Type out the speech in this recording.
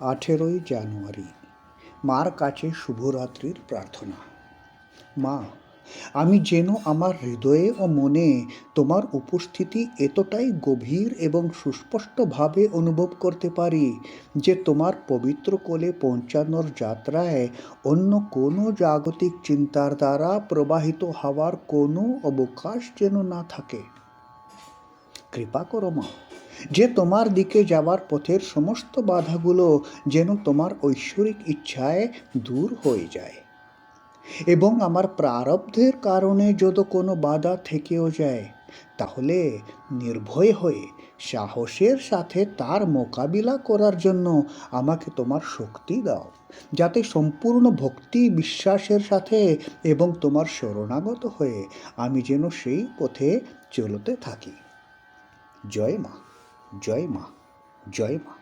আঠেরোই জানুয়ারি, মার কাছে শুভরাত্রির প্রার্থনা। মা, আমি যেন আমার হৃদয়ে ও মনে তোমার উপস্থিতি এতটাই গভীর এবং সুস্পষ্টভাবে অনুভব করতে পারি যে তোমার পবিত্র কোলে পৌঁছানোর যাত্রায় অন্য কোনো জাগতিক চিন্তার দ্বারা প্রবাহিত হওয়ার কোনো অবকাশ যেন না থাকে। কৃপা করো মা। যে তোমার দিকে যাওয়ার পথের সমস্ত বাধাগুলো যেন তোমার ঐশ্বরিক ইচ্ছায় দূর হয়ে যায়। এবং আমার প্রারব্ধের কারণে যদি কোনো বাধা থেকেও যায়, তাহলে নির্ভয় হয়ে সাহসের সাথে তার মোকাবিলা করার জন্য আমাকে তোমার শক্তি দাও, যাতে সম্পূর্ণ ভক্তি বিশ্বাসের সাথে এবং তোমার শরণাগত হয়ে আমি যেন সেই পথে চলতে থাকি। জয় মা। জয় মা জয় মা।